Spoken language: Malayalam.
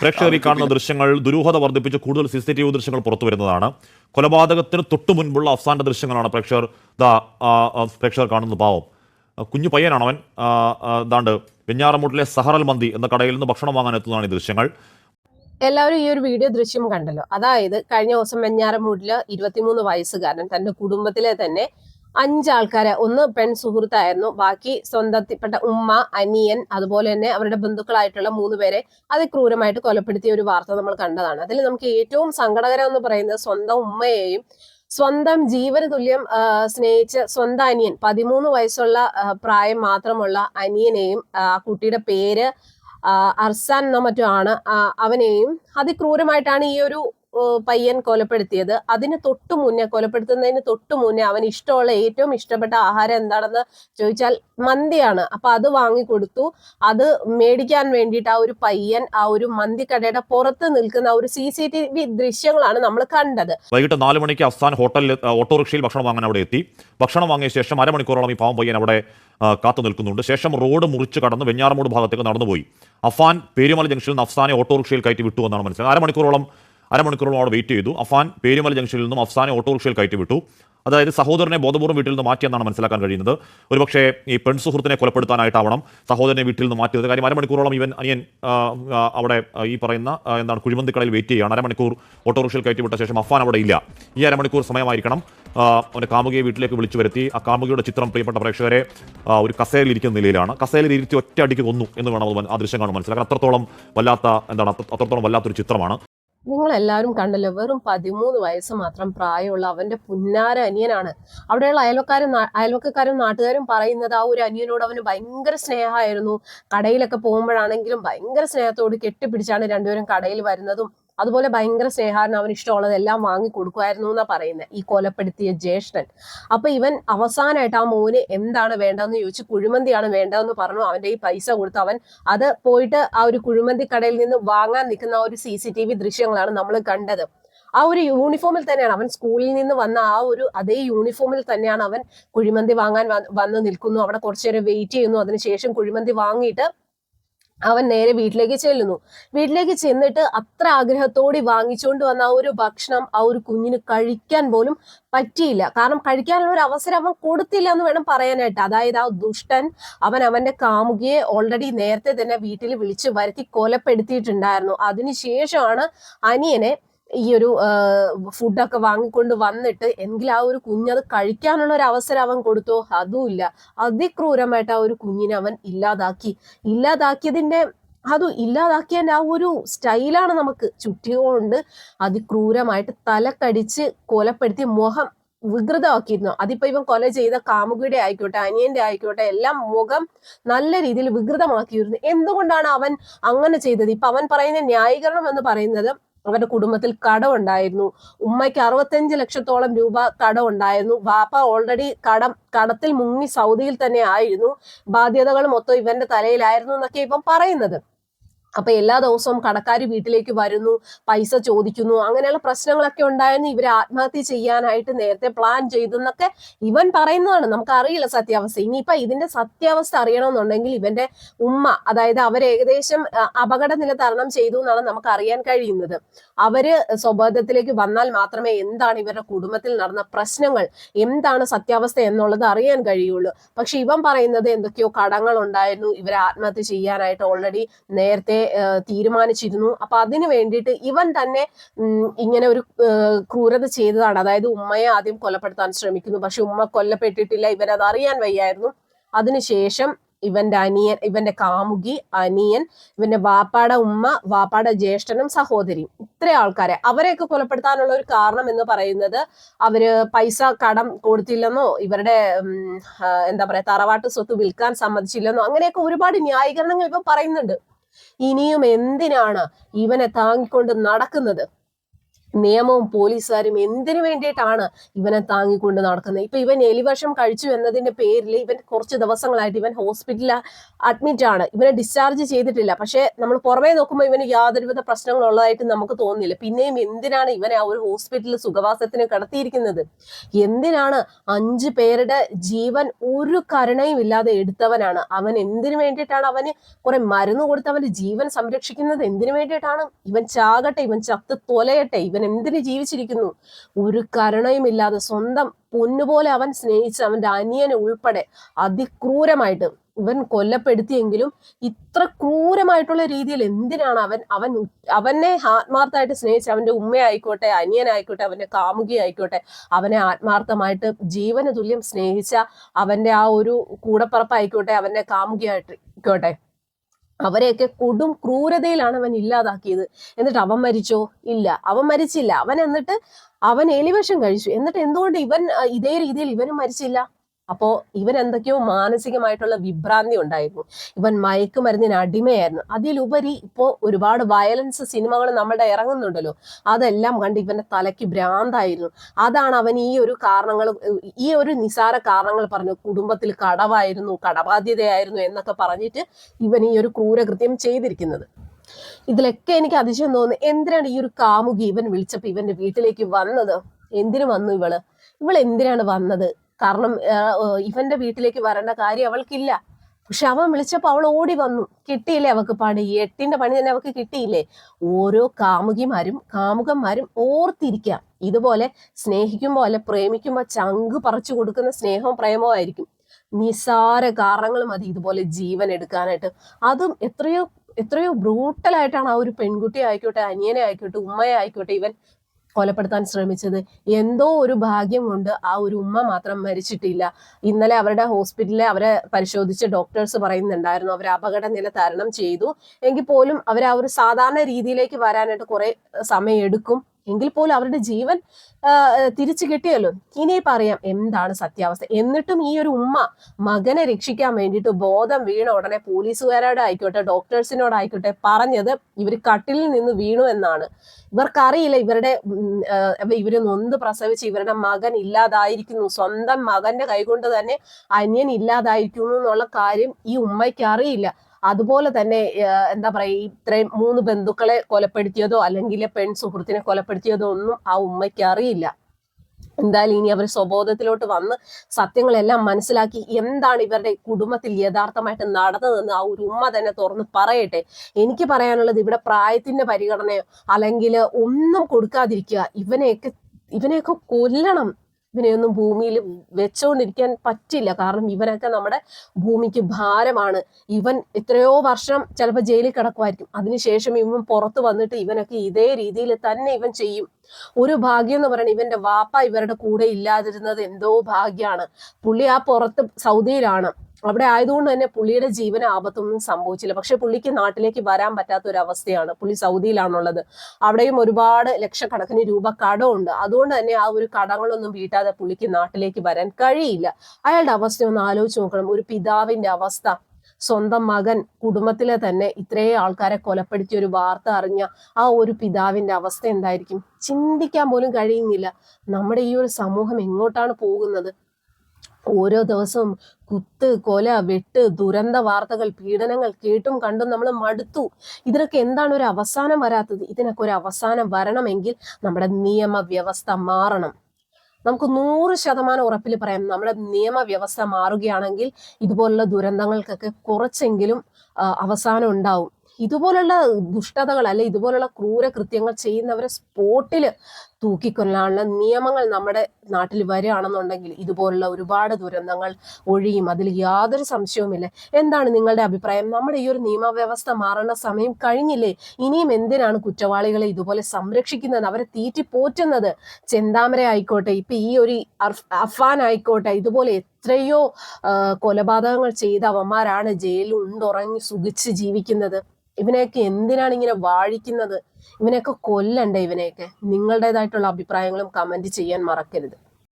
പ്രേക്ഷകർ ഈ കാണുന്ന ദൃശ്യങ്ങൾ ദുരൂഹത വർദ്ധിപ്പിച്ച് കൂടുതൽ സി സി ടി വി ദൃശ്യങ്ങൾ പുറത്തു വരുന്നതാണ്. കൊലപാതകത്തിന് തൊട്ടു മുൻപുള്ള അവസാന ദൃശ്യങ്ങളാണ് പ്രേക്ഷകർ ദാ പ്രേക്ഷകർ കാണുന്നത്. പാവം. കുഞ്ഞു പയ്യനാണ് അവൻ. ദാണ്ട് വെഞ്ഞാറമൂട്ടിലെ സഹറൽ മന്തി എന്ന കടയിൽ നിന്ന് ഭക്ഷണം വാങ്ങാൻ എത്തുന്നതാണ് ഈ ദൃശ്യങ്ങൾ. എല്ലാവരും ഈ ഒരു വീഡിയോ ദൃശ്യം കണ്ടല്ലോ. അതായത് കഴിഞ്ഞ ദിവസം വെഞ്ഞാറമൂട്ടിൽ ഇരുപത്തിമൂന്ന് വയസ്സുകാരൻ തന്റെ കുടുംബത്തിലെ തന്നെ അഞ്ചാൾക്കാരെ ഒന്ന് പെൺ സുഹൃത്തായിരുന്നു. ബാക്കി സ്വന്തത്തിൽപ്പെട്ട ഉമ്മ അനിയൻ അതുപോലെ തന്നെ അവരുടെ ബന്ധുക്കളായിട്ടുള്ള മൂന്ന് പേരെ അതിക്രൂരമായിട്ട് കൊലപ്പെടുത്തിയ ഒരു വാർത്ത നമ്മൾ കണ്ടതാണ്. അതിൽ നമുക്ക് ഏറ്റവും സങ്കടകരം എന്ന് പറയുന്നത് സ്വന്തം ഉമ്മയെയും സ്വന്തം ജീവന തുല്യം സ്നേഹിച്ച സ്വന്തം അനിയൻ പതിമൂന്ന് വയസ്സുള്ള പ്രായം മാത്രമുള്ള അനിയനെയും ആ കുട്ടിയുടെ പേര് അർസാൻ എന്നോ ആണ് അവനെയും. അതിക്രൂരമായിട്ടാണ് ഈ ഒരു പയ്യൻ കൊലപ്പെടുത്തിയത്. അതിന് തൊട്ടു മുന്നേ കൊലപ്പെടുത്തുന്നതിന് തൊട്ടു മുന്നേ അവൻ ഇഷ്ടമുള്ള ഏറ്റവും ഇഷ്ടപ്പെട്ട ആഹാരം എന്താണെന്ന് ചോദിച്ചാൽ മന്തിയാണ്. അപ്പൊ അത് വാങ്ങിക്കൊടുത്തു അത് മേടിക്കാൻ വേണ്ടിയിട്ട് ആ ഒരു പയ്യൻ ആ ഒരു മന്തിക്കടയുടെ പുറത്ത് നിൽക്കുന്ന ഒരു സി സി ടി വി ദൃശ്യങ്ങളാണ് നമ്മൾ കണ്ടത്. വൈകിട്ട് നാല് മണിക്ക് അഫ്സാൻ ഹോട്ടലിൽ ഓട്ടോറിക്ഷയിൽ ഭക്ഷണം വാങ്ങാൻ അവിടെ എത്തി. ഭക്ഷണം വാങ്ങിയ ശേഷം അരമണിക്കൂറോളം ഈ പാവം പയ്യൻ അവിടെ കാത്തു നിൽക്കുന്നുണ്ട്. ശേഷം റോഡ് മുറിച്ച് കടന്ന് വെഞ്ഞാറമൂട് ഭാഗത്തേക്ക് നടന്നുപോയി. അഫാൻ പേരുമല ജംഗ്ഷനിൽ നിന്ന് അഫ്സാനെ ഓട്ടോറിക്ഷയിൽ കയറ്റി വിട്ടു എന്നാണ് മനസ്സിലായത്. അരമണിക്കൂറോളം അരമണിക്കൂറോളം അവിടെ വെയിറ്റ് ചെയ്തു. അഫാൻ പേരുമല ജംഗ്ഷനിൽ നിന്നും അഫ്സാനെ ഓട്ടോറിക്ഷയിൽ കയറ്റിവിട്ടു. അതായത് സഹോദരനെ ബോധപൂർവം വീട്ടിൽ നിന്ന് മാറ്റിയെന്നാണ് മനസ്സിലാക്കാൻ കഴിയുന്നത്. ഒരുപക്ഷേ ഈ പെൺ സുഹൃത്തിനെ കൊലപ്പെടുത്താനായിട്ടാവണം സഹോദരനെ വീട്ടിൽ നിന്ന് മാറ്റിയത്. കാര്യം അരമണിക്കൂറോളം ഇവൻ അനിയൻ അവിടെ ഈ പറയുന്ന എന്താണ് കുഴിമന്തിക്കടയിൽ വെയിറ്റ് ചെയ്യുകയാണ്. അരമണിക്കൂർ ഓട്ടോറിക്ഷയിൽ കയറ്റിവിട്ട ശേഷം അഫാൻ അവിടെ ഇല്ല. ഈ അരമണിക്കൂർ സമയമായിരിക്കണം. അവന്റെ കാമുകിയെ വീട്ടിലേക്ക് വിളിച്ചു വരുത്തി. ആ കാമുകിയുടെ ചിത്രം പ്രിയപ്പെട്ട പ്രേക്ഷകരെ ഒരു കസേരയിൽ ഇരിക്കുന്ന നിലയിലാണ്. കസേരയിൽ ഇരുത്തി ഒറ്റ അടിക്ക് കൊന്നു എന്ന് വേണം ആ ദൃശ്യം കാണുമ്പോൾ മനസ്സിലാക്കാൻ. അത്രത്തോളം വല്ലാത്ത എന്താണ് അത്രത്തോളം വല്ലാത്തൊരു ചിത്രമാണ്. നിങ്ങൾ എല്ലാവരും കണ്ടല്ലോ വെറും പതിമൂന്ന് വയസ്സ് മാത്രം പ്രായമുള്ള അവന്റെ പുന്നാര അനിയനാണ്. അവിടെയുള്ള അയൽവക്കാരും അയൽവക്കക്കാരും നാട്ടുകാരും പറയുന്നത് ആ ഒരു അനിയനോട് അവന് ഭയങ്കര സ്നേഹമായിരുന്നു. കടയിലൊക്കെ പോകുമ്പോഴാണെങ്കിലും ഭയങ്കര സ്നേഹത്തോട് കെട്ടിപ്പിടിച്ചാണ് രണ്ടുപേരും കടയിൽ വരുന്നതും അതുപോലെ ഭയങ്കര സ്നേഹാരൻ അവന് ഇഷ്ടമുള്ളതെല്ലാം വാങ്ങി കൊടുക്കുമായിരുന്നു എന്നാ പറയുന്നത് ഈ കൊലപ്പെടുത്തിയ ജ്യേഷ്ഠൻ. അപ്പൊ ഇവൻ അവസാനമായിട്ട് ആ മോന് എന്താണ് വേണ്ടതെന്ന് ചോദിച്ചു കുഴിമന്തിയാണ് വേണ്ടതെന്ന് പറഞ്ഞു അവന്റെ ഈ പൈസ കൊടുത്ത് അവൻ അത് പോയിട്ട് ആ ഒരു കുഴിമന്തി കടയിൽ നിന്ന് വാങ്ങാൻ നിൽക്കുന്ന ആ ഒരു സി സി ടി വി ദൃശ്യങ്ങളാണ് നമ്മൾ കണ്ടത്. ആ ഒരു യൂണിഫോമിൽ തന്നെയാണ് അവൻ സ്കൂളിൽ നിന്ന് വന്ന ആ ഒരു അതേ യൂണിഫോമിൽ തന്നെയാണ് അവൻ കുഴിമന്തി വാങ്ങാൻ വന്ന് നിൽക്കുന്നു. അവിടെ കുറച്ചു നേരം വെയിറ്റ് ചെയ്യുന്നു. അതിനുശേഷം കുഴിമന്തി വാങ്ങിയിട്ട് അവൻ നേരെ വീട്ടിലേക്ക് ചെല്ലുന്നു. വീട്ടിലേക്ക് ചെന്നിട്ട് അത്ര ആഗ്രഹത്തോടെ വാങ്ങിച്ചുകൊണ്ട് വന്ന ആ ഒരു ഭക്ഷണം ആ ഒരു കുഞ്ഞിന് കഴിക്കാൻ പോലും പറ്റിയില്ല. കാരണം കഴിക്കാനുള്ള ഒരു അവസരം അവൻ കൊടുത്തില്ല എന്ന് വേണം പറയാനായിട്ട്. അതായത് ആ ദുഷ്ടൻ അവൻ അവന്റെ കാമുകിയെ ഓൾറെഡി നേരത്തെ തന്നെ വീട്ടിൽ വിളിച്ചു വരുത്തി കൊലപ്പെടുത്തിയിട്ടുണ്ടായിരുന്നു. അതിനുശേഷമാണ് അനിയനെ ഈ ഒരു ഫുഡൊക്കെ വാങ്ങിക്കൊണ്ട് വന്നിട്ട് എങ്കിൽ ആ ഒരു കുഞ്ഞത് കഴിക്കാനുള്ള ഒരു അവസരം അവൻ കൊടുത്തോ. അതുമില്ല. അതിക്രൂരമായിട്ട് ആ ഒരു കുഞ്ഞിനെ അവൻ ഇല്ലാതാക്കി. ഇല്ലാതാക്കിയതിന്റെ അത് ഇല്ലാതാക്കിയതിന്റെ ആ ഒരു സ്റ്റൈലാണ് നമുക്ക് ചുറ്റികൊണ്ട് അതിക്രൂരമായിട്ട് തലക്കടിച്ച് കൊലപ്പെടുത്തി മുഖം വികൃതമാക്കിയിരുന്നു. അതിപ്പോ ഇവൻ കൊല ചെയ്ത കാമുകിയുടെ ആയിക്കോട്ടെ അനിയന്റെ ആയിക്കോട്ടെ എല്ലാം മുഖം നല്ല രീതിയിൽ വികൃതമാക്കിയിരുന്നു. എന്തുകൊണ്ടാണ് അവൻ അങ്ങനെ ചെയ്തത്? ഇപ്പൊ അവൻ പറയുന്ന ന്യായീകരണം എന്ന് പറയുന്നത് അവരുടെ കുടുംബത്തിൽ കടം ഉണ്ടായിരുന്നു. ഉമ്മയ്ക്ക് അറുപത്തഞ്ച് ലക്ഷത്തോളം രൂപ കടം ഉണ്ടായിരുന്നു. വാപ്പ ഓൾറെഡി കടം കടത്തിൽ മുങ്ങി സൗദിയിൽ തന്നെ ആയിരുന്നു. ബാധ്യതകൾ മൊത്തം ഇവന്റെ തലയിലായിരുന്നു എന്നൊക്കെ ഇപ്പം പറയുന്നത്. അപ്പൊ എല്ലാ ദിവസവും കടക്കാർ വീട്ടിലേക്ക് വരുന്നു പൈസ ചോദിക്കുന്നു അങ്ങനെയുള്ള പ്രശ്നങ്ങളൊക്കെ ഉണ്ടായിരുന്നു. ഇവർ ആത്മഹത്യ ചെയ്യാനായിട്ട് നേരത്തെ പ്ലാൻ ചെയ്തു എന്നൊക്കെ ഇവൻ പറയുന്നതാണ്. നമുക്ക് അറിയില്ല സത്യാവസ്ഥ. ഇനിയിപ്പൊ ഇതിന്റെ സത്യാവസ്ഥ അറിയണമെന്നുണ്ടെങ്കിൽ ഇവന്റെ ഉമ്മ അതായത് അവർ ഏകദേശം അപകട നില തരണം ചെയ്തു എന്നാണ് നമുക്ക് അറിയാൻ കഴിയുന്നത്. അവർ സ്വബോധത്തിലേക്ക് വന്നാൽ മാത്രമേ എന്താണ് ഇവരുടെ കുടുംബത്തിൽ നടന്ന പ്രശ്നങ്ങൾ എന്താണ് സത്യാവസ്ഥ എന്നുള്ളത് അറിയാൻ കഴിയുള്ളൂ. പക്ഷെ ഇവൻ പറയുന്നത് എന്തൊക്കെയോ കടങ്ങൾ ഉണ്ടായിരുന്നു ഇവരെ ആത്മഹത്യ ചെയ്യാനായിട്ട് ഓൾറെഡി നേരത്തെ തീരുമാനിച്ചിരുന്നു. അപ്പൊ അതിനു വേണ്ടിയിട്ട് ഇവൻ തന്നെ ഇങ്ങനെ ഒരു ക്രൂരത ചെയ്തതാണ്. അതായത് ഉമ്മയെ ആദ്യം കൊലപ്പെടുത്താൻ ശ്രമിക്കുന്നു. പക്ഷെ ഉമ്മ കൊല്ലപ്പെട്ടിട്ടില്ല. ഇവരത് അറിയാൻ വയ്യായിരുന്നു. അതിനുശേഷം ഇവന്റെ അനിയൻ ഇവന്റെ കാമുകി അനിയൻ ഇവന്റെ വാപ്പാട ഉമ്മ വാപ്പാട ജ്യേഷ്ഠനും സഹോദരിയും ഇത്ര ആൾക്കാരെ. അവരെയൊക്കെ കൊലപ്പെടുത്താനുള്ള ഒരു കാരണം എന്ന് പറയുന്നത് അവർ പൈസ കടം കൊടുത്തില്ലെന്നോ ഇവരുടെ എന്താ പറയാ തറവാട്ട് സ്വത്ത് വിൽക്കാൻ സമ്മതിച്ചില്ലെന്നോ അങ്ങനെയൊക്കെ ഒരുപാട് ന്യായീകരണങ്ങൾ ഇപ്പൊ പറയുന്നുണ്ട്. ഇനിയും എന്തിനാണ് ഇവനെ താങ്ങിക്കൊണ്ട് നടക്കുന്നത്? നിയമവും പോലീസുകാരും എന്തിനു വേണ്ടിയിട്ടാണ് ഇവനെ താങ്ങിക്കൊണ്ട് നടക്കുന്നത്? ഇപ്പൊ ഇവൻ എലിവർഷം കഴിച്ചു എന്നതിന്റെ പേരിൽ ഇവൻ കുറച്ച് ദിവസങ്ങളായിട്ട് ഇവൻ ഹോസ്പിറ്റലിൽ അഡ്മിറ്റ് ആണ്. ഇവനെ ഡിസ്ചാർജ് ചെയ്തിട്ടില്ല. പക്ഷെ നമ്മൾ പുറമേ നോക്കുമ്പോൾ ഇവന് യാതൊരുവിധ പ്രശ്നങ്ങളുള്ളതായിട്ട് നമുക്ക് തോന്നില്ല പിന്നെയും എന്തിനാണ് ഇവനെ ആ ഒരു ഹോസ്പിറ്റലിൽ സുഖവാസത്തിന് കടത്തിയിരിക്കുന്നത്? എന്തിനാണ് അഞ്ചു പേരുടെ ജീവൻ ഒരു കരുണയും ഇല്ലാതെ എടുത്തവനാണ്? അവൻ എന്തിനു വേണ്ടിയിട്ടാണ് അവന് കുറെ മരുന്ന് കൊടുത്ത് അവന്റെ ജീവൻ സംരക്ഷിക്കുന്നത്? എന്തിനു വേണ്ടിയിട്ടാണ്? ഇവൻ ചാകട്ടെ ഇവൻ ചത്ത് തൊലയട്ടെ ഇവൻ എന്തിന് ജീവിച്ചിരിക്കുന്നു? ഒരു കരുണയും ഇല്ലാതെ സ്വന്തം പൊന്നുപോലെ അവൻ സ്നേഹിച്ച അവന്റെ അനിയനെ ഉൾപ്പെടെ അതിക്രൂരമായിട്ട് ഇവൻ കൊല്ലപ്പെടുത്തിയെങ്കിലും ഇത്ര ക്രൂരമായിട്ടുള്ള രീതിയിൽ എന്തിനാണ് അവൻ അവൻ അവനെ ആത്മാർത്ഥമായിട്ട് സ്നേഹിച്ച അവന്റെ ഉമ്മയായിക്കോട്ടെ അനിയനായിക്കോട്ടെ അവന്റെ കാമുകിയായിക്കോട്ടെ അവനെ ആത്മാർത്ഥമായിട്ട് ജീവന തുല്യം സ്നേഹിച്ച അവന്റെ ആ ഒരു കൂടപ്പറപ്പായിക്കോട്ടെ അവന്റെ കാമുകിയായിക്കോട്ടെ അവരെയൊക്കെ കൊടും ക്രൂരതയിലാണ് അവൻ ഇല്ലാതാക്കിയത്. എന്നിട്ട് അവൻ മരിച്ചോ? ഇല്ല. അവൻ മരിച്ചില്ല. അവൻ എന്നിട്ട് അവൻ എലിവേഷം കഴിച്ചു. എന്നിട്ട് എന്തുകൊണ്ട് ഇവൻ ഇതേ രീതിയിൽ ഇവനും മരിച്ചില്ല? അപ്പോ ഇവൻ എന്തൊക്കെയോ മാനസികമായിട്ടുള്ള വിഭ്രാന്തി ഉണ്ടായിരുന്നു. ഇവൻ മയക്കുമരുന്നിന് അടിമയായിരുന്നു. അതിലുപരി ഇപ്പോൾ ഒരുപാട് വയലൻസ് സിനിമകൾ നമ്മുടെ ഇറങ്ങുന്നുണ്ടല്ലോ. അതെല്ലാം കണ്ട് ഇവന്റെ തലയ്ക്ക് ഭ്രാന്തായിരുന്നു. അതാണ് അവൻ ഈ ഒരു കാരണങ്ങൾ ഈ ഒരു നിസാര കാരണങ്ങൾ പറഞ്ഞു. കുടുംബത്തിൽ കടവായിരുന്നു കടബാധ്യതയായിരുന്നു എന്നൊക്കെ പറഞ്ഞിട്ട് ഇവൻ ഈ ഒരു ക്രൂരകൃത്യം ചെയ്തിരിക്കുന്നത്. ഇതിലൊക്കെ എനിക്ക് അതിശയം തോന്നുന്നു. എന്തിനാണ് ഈ ഒരു കാമുകി ഇവൻ വിളിച്ചപ്പോൾ ഇവന്റെ വീട്ടിലേക്ക് വന്നത്? എന്തിനു വന്നു ഇവൾ? ഇവൾ എന്തിനാണ് വന്നത്? കാരണം ഇവന്റെ വീട്ടിലേക്ക് വരേണ്ട കാര്യം അവൾക്കില്ല. പക്ഷെ അവൻ വിളിച്ചപ്പോൾ അവൾ ഓടി വന്നു. കിട്ടിയില്ലേ അവക്ക് പണി? എട്ടിന്റെ പണി തന്നെ അവക്ക് കിട്ടിയില്ലേ? ഓരോ കാമുകിമാരും കാമുകന്മാരും ഓർത്തിരിക്കാം. ഇതുപോലെ സ്നേഹിക്കുമ്പോ അല്ലെ പ്രേമിക്കുമ്പോ ചങ്ക് പറിച്ചു കൊടുക്കുന്ന സ്നേഹവും പ്രേമവും ആയിരിക്കും. നിസാര കാരണങ്ങൾ മതി ഇതുപോലെ ജീവൻ എടുക്കാനായിട്ട്. അതും എത്രയോ എത്രയോ ബ്രൂട്ടലായിട്ടാണ് ആ ഒരു പെൺകുട്ടി ആയിക്കോട്ടെ അനിയനെ ആയിക്കോട്ടെ ഉമ്മയെ ആയിക്കോട്ടെ ഇവൻ കൊലപ്പെടുത്താൻ ശ്രമിച്ചത്. എന്തോ ഒരു ഭാഗ്യം കൊണ്ട് ആ ഒരു ഉമ്മ മാത്രം മരിച്ചിട്ടില്ല. ഇന്നലെ അവരുടെ ഹോസ്പിറ്റലിൽ അവരെ പരിശോധിച്ച് ഡോക്ടേഴ്സ് പറയുന്നുണ്ടായിരുന്നു അവർ അപകട നില തരണം ചെയ്തു. എങ്കിൽ പോലും അവർ ആ ഒരു സാധാരണ രീതിയിലേക്ക് വരാനായിട്ട് കുറെ സമയം എടുക്കും. എങ്കിൽ പോലും അവരുടെ ജീവൻ തിരിച്ചു കിട്ടിയല്ലോ. ഇനി പറയാം എന്താണ് സത്യാവസ്ഥ? എന്നിട്ടും ഈ ഒരു ഉമ്മ മകനെ രക്ഷിക്കാൻ വേണ്ടിയിട്ട് ബോധം വീണ ഉടനെ പോലീസുകാരോട് ആയിക്കോട്ടെ ഡോക്ടേഴ്സിനോടായിക്കോട്ടെ പറഞ്ഞത് ഇവർ കട്ടിലിൽ നിന്ന് വീണു എന്നാണ്. ഇവർക്കറിയില്ല ഇവരുടെ ഇവർ നൊന്ത് പ്രസവിച്ച് ഇവരുടെ മകൻ ഇല്ലാതായിരിക്കുന്നു. സ്വന്തം മകന്റെ കൈകൊണ്ട് തന്നെ അന്യൻ ഇല്ലാതായിരിക്കുന്നു എന്നുള്ള കാര്യം ഈ ഉമ്മയ്ക്ക് അറിയില്ല. അതുപോലെ തന്നെ എന്താ പറയുക ഇത്രയും മൂന്ന് ബന്ധുക്കളെ കൊലപ്പെടുത്തിയതോ അല്ലെങ്കിൽ പെൺ സുഹൃത്തിനെ കൊലപ്പെടുത്തിയതോ ഒന്നും ആ ഉമ്മയ്ക്ക് അറിയില്ല. എന്തായാലും ഇനി അവർ സ്വബോധത്തിലോട്ട് വന്ന് സത്യങ്ങളെല്ലാം മനസ്സിലാക്കി എന്താണ് ഇവരുടെ കുടുംബത്തിൽ യഥാർത്ഥമായിട്ട് നടന്നതെന്ന് ആ ഒരു ഉമ്മ തന്നെ തുറന്ന് പറയട്ടെ. എനിക്ക് പറയാനുള്ളത് ഇവിടെ പ്രായത്തിന്റെ പരിഗണനയോ അല്ലെങ്കിൽ ഒന്നും കൊടുക്കാതിരിക്കുക ഇവനെയൊക്കെ ഇവനെയൊക്കെ കൊല്ലണം. ഇവനെയൊന്നും ഭൂമിയിൽ വെച്ചുകൊണ്ടിരിക്കാൻ പറ്റില്ല. കാരണം ഇവനൊക്കെ നമ്മുടെ ഭൂമിക്ക് ഭാരമാണ്. ഇവൻ എത്രയോ വർഷം ചിലപ്പോൾ ജയിലിൽ കിടക്കുമായിരിക്കും. അതിനുശേഷം ഇവൻ പുറത്ത് വന്നിട്ട് ഇവനൊക്കെ ഇതേ രീതിയിൽ തന്നെ ഇവൻ ചെയ്യും. ഒരു ഭാഗ്യം എന്ന് പറയുന്നത് ഇവന്റെ വാപ്പ ഇവരുടെ കൂടെ ഇല്ലാതിരുന്നത് എന്തോ ഭാഗ്യമാണ് പുള്ളി ആ പുറത്ത് സൗദിയിലാണ്. അവിടെ ആയതുകൊണ്ട് തന്നെ പുള്ളിയുടെ ജീവന ആപത്തൊന്നും സംഭവിച്ചില്ല. പക്ഷെ പുള്ളിക്ക് നാട്ടിലേക്ക് വരാൻ പറ്റാത്ത ഒരു അവസ്ഥയാണ് പുള്ളി സൗദിയിലാണുള്ളത്. അവിടെയും ഒരുപാട് ലക്ഷക്കണക്കിന് രൂപ കടമുണ്ട്. അതുകൊണ്ട് തന്നെ ആ ഒരു കടങ്ങളൊന്നും വീട്ടാതെ പുള്ളിക്ക് നാട്ടിലേക്ക് വരാൻ കഴിയില്ല. അയാളുടെ അവസ്ഥ ഒന്ന് ആലോചിച്ച് നോക്കണം. ഒരു പിതാവിന്റെ അവസ്ഥ സ്വന്തം മകൻ കുടുംബത്തിലെ തന്നെ ഇത്രയും ആൾക്കാരെ കൊലപ്പെടുത്തിയ ഒരു വാർത്ത അറിഞ്ഞ ആ ഒരു പിതാവിന്റെ അവസ്ഥ എന്തായിരിക്കും? ചിന്തിക്കാൻ പോലും കഴിയുന്നില്ല. നമ്മുടെ ഈ ഒരു സമൂഹം എങ്ങോട്ടാണ് പോകുന്നത്? ഓരോ ദിവസവും കുത്ത് കൊല വെട്ട് ദുരന്ത വാർത്തകൾ പീഡനങ്ങൾ കേട്ടും കണ്ടും നമ്മൾ മടുത്തു. ഇതിനൊക്കെ എന്താണ് ഒരു അവസാനം വരാത്തത്? ഇതിനൊക്കെ ഒരു അവസാനം വരണമെങ്കിൽ നമ്മുടെ നിയമവ്യവസ്ഥ മാറണം. നമുക്ക് നൂറ് ശതമാനം ഉറപ്പിൽ പറയാം നമ്മുടെ നിയമവ്യവസ്ഥ മാറുകയാണെങ്കിൽ ഇതുപോലുള്ള ദുരന്തങ്ങൾക്കൊക്കെ കുറച്ചെങ്കിലും അവസാനം ഉണ്ടാവും. ഇതുപോലുള്ള ദുഷ്ടതകൾ അല്ലെ ഇതുപോലുള്ള ക്രൂരകൃത്യങ്ങൾ ചെയ്യുന്നവരെ സ്പോട്ടിൽ തൂക്കിക്കൊല്ലാനുള്ള നിയമങ്ങൾ നമ്മുടെ നാട്ടിൽ വരികയാണെന്നുണ്ടെങ്കിൽ ഇതുപോലുള്ള ഒരുപാട് ദുരന്തങ്ങൾ ഒഴിയും. അതിൽ യാതൊരു സംശയവുമില്ല. എന്താണ് നിങ്ങളുടെ അഭിപ്രായം? നമ്മുടെ ഈ ഒരു നിയമവ്യവസ്ഥ മാറേണ്ട സമയം കഴിഞ്ഞില്ലേ? ഇനിയും എന്തിനാണ് കുറ്റവാളികളെ ഇതുപോലെ സംരക്ഷിക്കുന്നത്? അവരെ തീറ്റി പോറ്റുന്നത്? ചെന്താമര ആയിക്കോട്ടെ ഇപ്പൊ ഈ ഒരു അഫാൻ ആയിക്കോട്ടെ ഇതുപോലെ എത്രയോ കൊലപാതകങ്ങൾ ചെയ്ത അവന്മാരാണ് ജയിലിൽ ഉണ്ടുറങ്ങി സുഖിച്ച് ജീവിക്കുന്നത്. ഇവനെയൊക്കെ എന്തിനാണ് ഇങ്ങനെ വാഴിക്കുന്നത്? ഇവനെയൊക്കെ കൊല്ലണ്ടേ ഇവനെയൊക്കെ? നിങ്ങളുടേതായിട്ടുള്ള അഭിപ്രായങ്ങളും കമന്റ് ചെയ്യാൻ മറക്കരുത്.